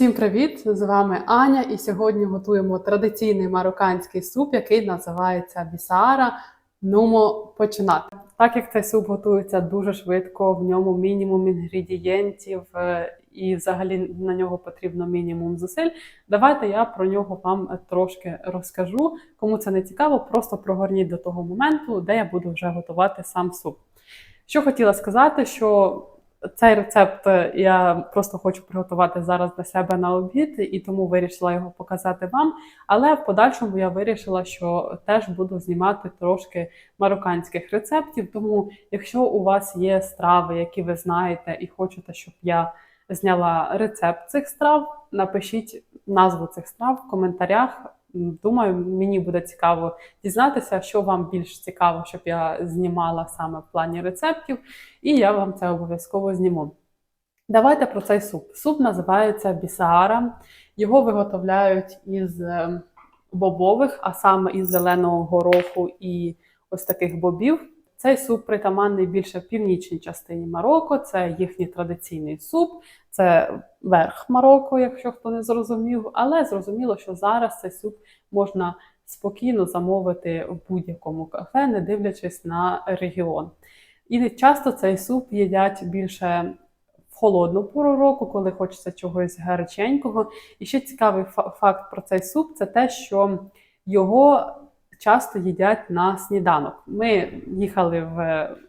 Всім привіт! З вами Аня, і сьогодні готуємо традиційний марокканський суп, який називається бісара. Нумо починати. Так як цей суп готується дуже швидко, в ньому мінімум інгредієнтів е, і взагалі на нього потрібно мінімум зусиль. Давайте я про нього вам трошки розкажу. Кому це не цікаво, просто прогорніть до того моменту, де я буду вже готувати сам суп. Що хотіла сказати, що цей рецепт е, я просто хочу приготувати зараз для себе на обід, і тому вирішила його показати вам. Але в подальшому я вирішила, що теж буду знімати трошки марокканських рецептів. Тому, якщо у вас є страви, які ви знаєте, і хочете, щоб я зняла рецепт цих страв, напишіть назву цих страв в коментарях. Думаю, мені буде цікаво дізнатися, що вам більш цікаво, щоб я знімала саме в плані рецептів, і я вам це обов'язково зніму. Давайте про цей суп. Суп називається бісаара. Його виготовляють із е, бобових, а саме із зеленого гороху і ось таких бобів. Цей суп притаманний більше в північній частині Марокко. Це їхній традиційний суп, це верх Марокко, якщо хто не зрозумів. Але зрозуміло, що зараз цей суп можна спокійно замовити в будь-якому кафе, не дивлячись на регіон. І часто цей суп їдять більше в холодну пору року, коли хочеться чогось гаряченького. І ще цікавий факт про цей суп це те, що його часто їдять на сніданок. Ми їхали в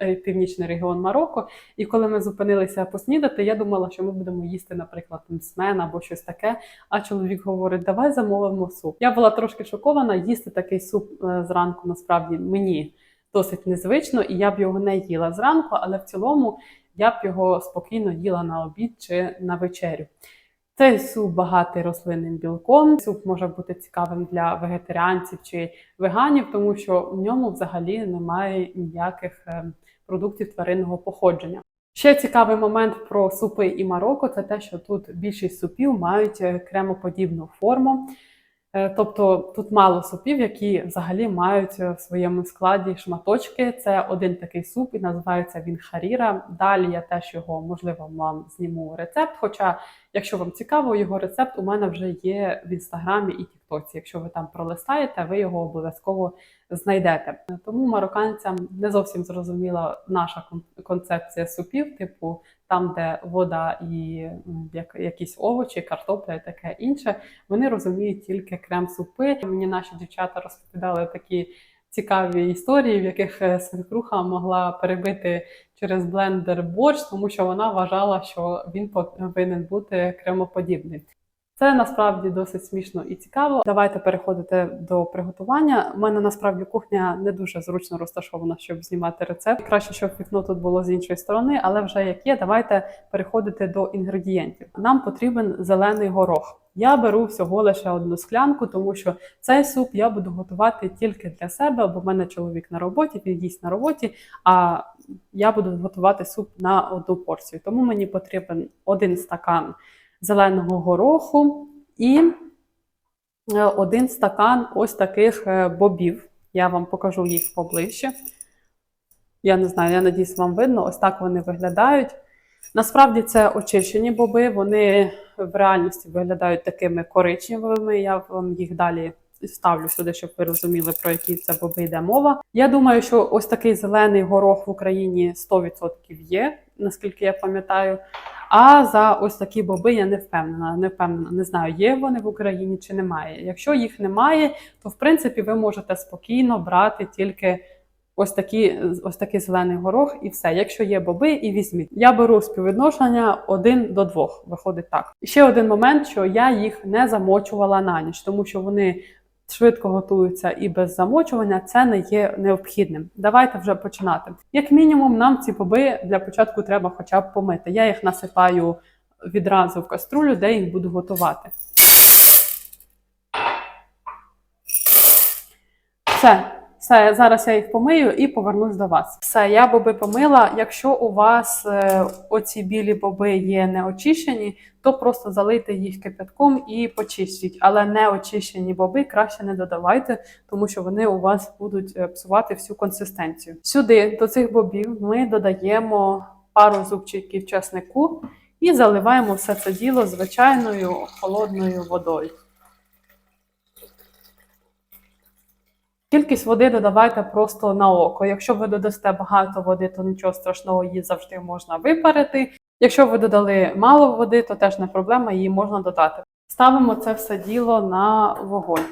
е, північний регіон Марокко, і коли ми зупинилися поснідати, я думала, що ми будемо їсти, наприклад, мсмен або щось таке. А чоловік говорить, давай замовимо суп. Я була трошки шокована, їсти такий суп е, зранку насправді мені досить незвично, і я б його не їла зранку, але в цілому я б його спокійно їла на обід чи на вечерю. Цей суп багатий рослинним білком. Суп може бути цікавим для вегетаріанців чи веганів, тому що в ньому взагалі немає ніяких е, продуктів тваринного походження. Ще цікавий момент про супи і Марокко це те, що тут більшість супів мають е, кремоподібну форму. Е, тобто тут мало супів, які взагалі мають в своєму складі шматочки. Це один такий суп і називається він харіра. Далі я теж його можливо вам зніму рецепт. Хоча, якщо вам цікаво, його рецепт у мене вже є в інстаграмі і Тіктоці. Якщо ви там пролистаєте, ви його обов'язково знайдете. Тому марокканцям не зовсім зрозуміла наша концепція супів, типу там, де вода і як, якісь овочі, картопля і таке інше. Вони розуміють тільки крем-супи. Мені наші дівчата розповідали такі цікаві історії, в яких е, свекруха могла перебити через блендер борщ, тому що вона вважала, що він повинен бути кремоподібний. Це насправді досить смішно і цікаво. Давайте переходити до приготування. У мене насправді кухня не дуже зручно розташована, щоб знімати рецепт. Краще, щоб вікно тут було з іншої сторони, але вже як є, давайте переходити до інгредієнтів. Нам потрібен зелений горох. Я беру всього лише одну склянку, тому що цей суп я буду готувати тільки для себе, бо в мене чоловік на роботі, він їсть на роботі. А я буду готувати суп на одну порцію. Тому мені потрібен один стакан зеленого гороху і е, один стакан ось таких е, бобів. Я вам покажу їх поближче. Я не знаю, я надіюсь, вам видно, ось так вони виглядають. Насправді це очищені боби, вони в реальності виглядають такими коричневими. Я вам їх далі ставлю сюди, щоб ви розуміли, про які це боби йде мова. Я думаю, що ось такий зелений горох в Україні 100% є, наскільки я пам'ятаю. А за ось такі боби я не впевнена. Не впевнена, не знаю, є вони в Україні чи немає. Якщо їх немає, то в принципі ви можете спокійно брати тільки ось такі, ось такий зелений горох і все. Якщо є боби, і візьміть. Я беру співвідношення 1 до 2, виходить так. ще один момент, що я їх не замочувала на ніч, тому що вони швидко готуються і без замочування, це не є необхідним. Давайте вже починати. Як мінімум, нам ці боби для початку треба хоча б помити. Я їх насипаю відразу в каструлю, де їх буду готувати. Все. Все, зараз я їх помию і повернусь до вас. Все, я боби помила. Якщо у вас е, оці білі боби є неочищені, то просто залийте їх кипятком і почистіть. Але неочищені боби краще не додавайте, тому що вони у вас будуть е, псувати всю консистенцію. Сюди до цих бобів ми додаємо пару зубчиків чеснику І заливаємо все це діло звичайною холодною водою. Кількість води додавайте просто на око. Якщо ви додасте багато води, то нічого страшного, її завжди можна випарити. Якщо ви додали мало води, то теж не проблема, її можна додати. Ставимо це все діло на вогонь.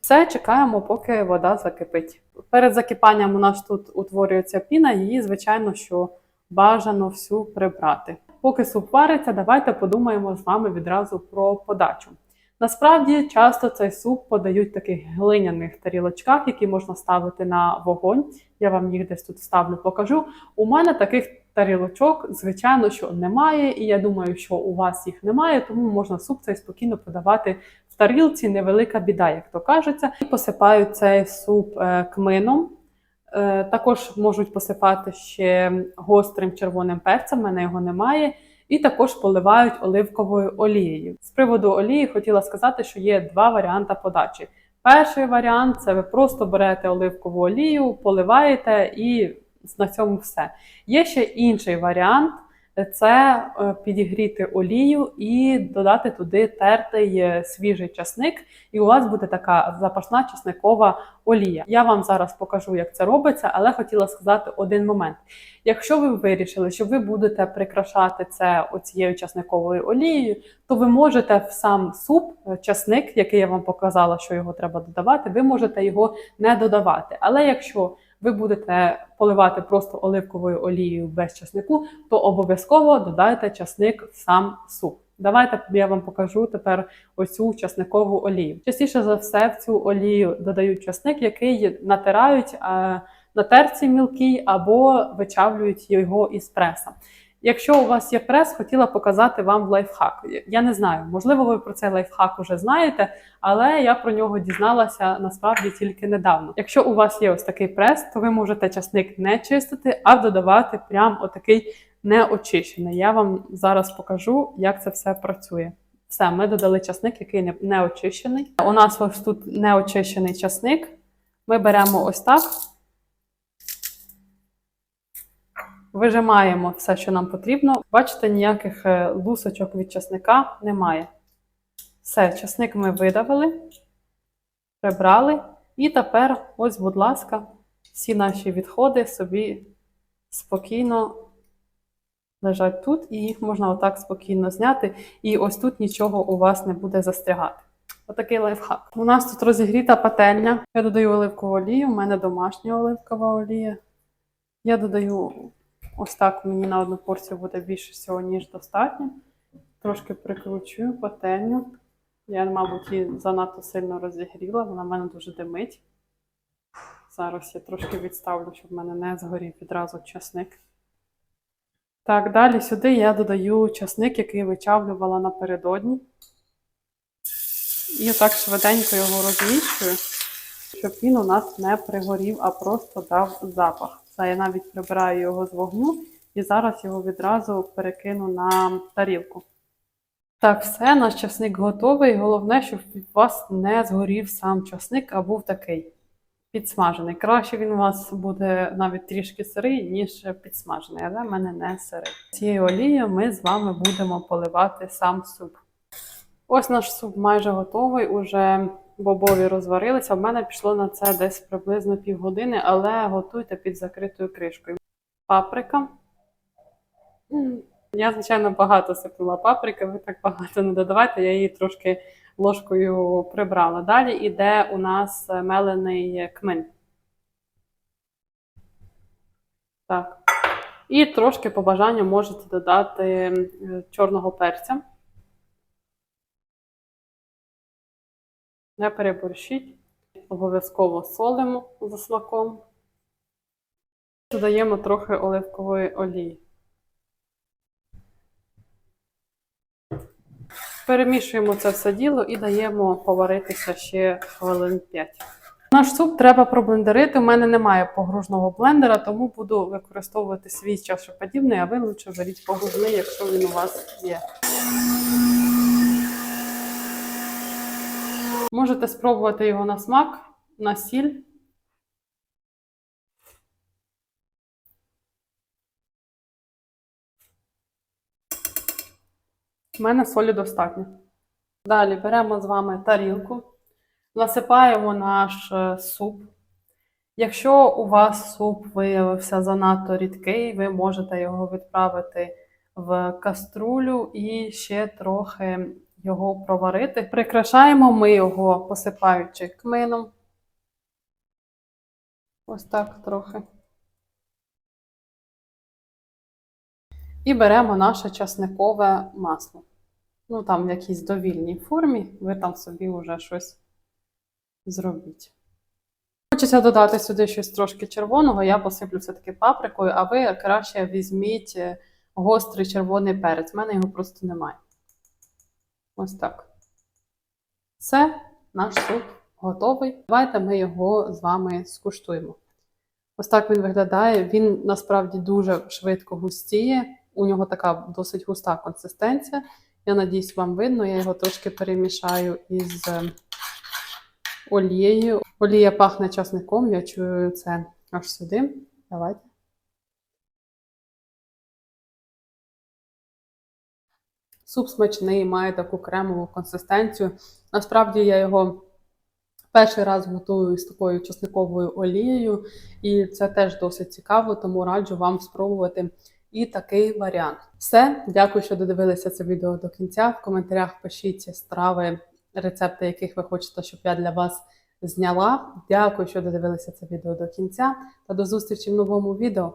Все, чекаємо, поки вода закипить. Перед закипанням у нас тут утворюється піна, її, звичайно, що бажано всю прибрати. Поки суп вариться, давайте подумаємо з вами відразу про подачу. Насправді, часто цей суп подають в таких глиняних тарілочках, які можна ставити на вогонь. Я вам їх десь тут ставлю, покажу. У мене таких тарілочок, звичайно, що немає, і я думаю, що у вас їх немає, тому можна суп цей спокійно подавати в тарілці, невелика біда, як то кажеться. І посипають цей суп е, кмином. Е, Також можуть посипати ще гострим червоним перцем, в мене його немає. І також поливають оливковою олією. З приводу олії хотіла сказати, що є два варіанти подачі. Перший варіант це ви просто берете оливкову олію, поливаєте і на цьому все. Є ще інший варіант це е, підігріти олію і додати туди тертий е, свіжий часник, і у вас буде така запашна часникова олія. Я вам зараз покажу, як це робиться, але хотіла сказати один момент. Якщо ви вирішили, що ви будете прикрашати це оцією часниковою олією, то ви можете в сам суп, е, часник, який я вам показала, що його треба додавати, ви можете його не додавати. Але якщо ви будете поливати просто оливковою олією без часнику, то обов'язково додайте часник в сам суп. Давайте я вам покажу тепер оцю часникову олію. Частіше за все в цю олію додають часник, який натирають е, на терці мілкій або вичавлюють його із преса. Якщо у вас є прес, хотіла показати вам лайфхак. Я не знаю, можливо, ви про цей лайфхак уже знаєте, але я про нього дізналася насправді тільки недавно. Якщо у вас є ось такий прес, то ви можете часник не чистити, а додавати прям отакий неочищений. Я вам зараз покажу, як це все працює. Все, ми додали часник, який не, не очищений. У нас ось тут неочищений часник. Ми беремо ось так. Вижимаємо все, що нам потрібно. Бачите, ніяких е, лусочок від часника немає. Все, часник ми видавили, прибрали. І тепер, ось, будь ласка, всі наші відходи собі спокійно лежать тут, і їх можна отак спокійно зняти. І ось тут нічого у вас не буде застрягати. Отакий лайфхак. У нас тут розігріта пательня. Я додаю оливкову олію, у мене домашня оливкова олія. Я додаю ось так, мені на одну порцію буде більше всього, ніж достатньо. Трошки прикручую пательню. Я, мабуть, її занадто сильно розігріла, вона в мене дуже димить. Зараз я трошки відставлю, щоб в мене не згорів відразу часник. Так, далі сюди я додаю часник, який вичавлювала напередодні. І отак швиденько його розміщую, щоб він у нас не пригорів, а просто дав запах. Це я навіть прибираю його з вогню і зараз його відразу перекину на тарілку. Так, все, наш часник готовий. Головне, щоб від вас не згорів сам часник, а був такий підсмажений. Краще він у вас буде навіть трішки сирий, ніж підсмажений, але в мене не сирий. Цією олією ми з вами будемо поливати сам суп. Ось наш суп майже готовий, уже бобові розварилися. В мене пішло на це десь приблизно півгодини, але готуйте під закритою кришкою. Паприка. Я, звичайно, багато сипнула паприки, ви так багато не додавайте, я її трошки ложкою прибрала. Далі йде у нас мелений кмин. Так. І трошки по бажанню можете додати чорного перця. Не переборщіть. Обов'язково солимо за смаком. Додаємо трохи оливкової олії. Перемішуємо це все діло і даємо поваритися ще хвилин 5. Наш суп треба проблендерити. У мене немає погружного блендера, тому буду використовувати свій чашоподібний, а ви лучше беріть погружний, якщо він у вас є. Можете спробувати його на смак, на сіль. У мене солі достатньо. Далі беремо з вами тарілку, насипаємо наш е, суп. Якщо у вас суп виявився занадто рідкий, ви можете його відправити в каструлю і ще трохи його проварити. Прикрашаємо ми його, посипаючи кмином. Ось так трохи. І беремо наше часникове масло. Ну, там в якійсь довільній формі, ви там собі вже щось зробіть. Хочеться додати сюди щось трошки червоного, я посиплю все-таки паприкою, а ви краще візьміть гострий червоний перець. У мене його просто немає. Ось так. Все, наш суп готовий. Давайте ми його з вами скуштуємо. Ось так він виглядає. Він насправді дуже швидко густіє. У нього така досить густа консистенція. Я надіюсь, вам видно. Я його трошки перемішаю із е, олією. Олія пахне часником, я чую це аж сюди. Давайте. Суп смачний, має таку кремову консистенцію. Насправді я його перший раз готую з такою часниковою олією, і це теж досить цікаво, тому раджу вам спробувати і такий варіант. Все, дякую, що додивилися це відео до кінця. В коментарях пишіть страви, рецепти, яких ви хочете, щоб я для вас зняла. Дякую, що додивилися це відео до кінця. Та до зустрічі в новому відео.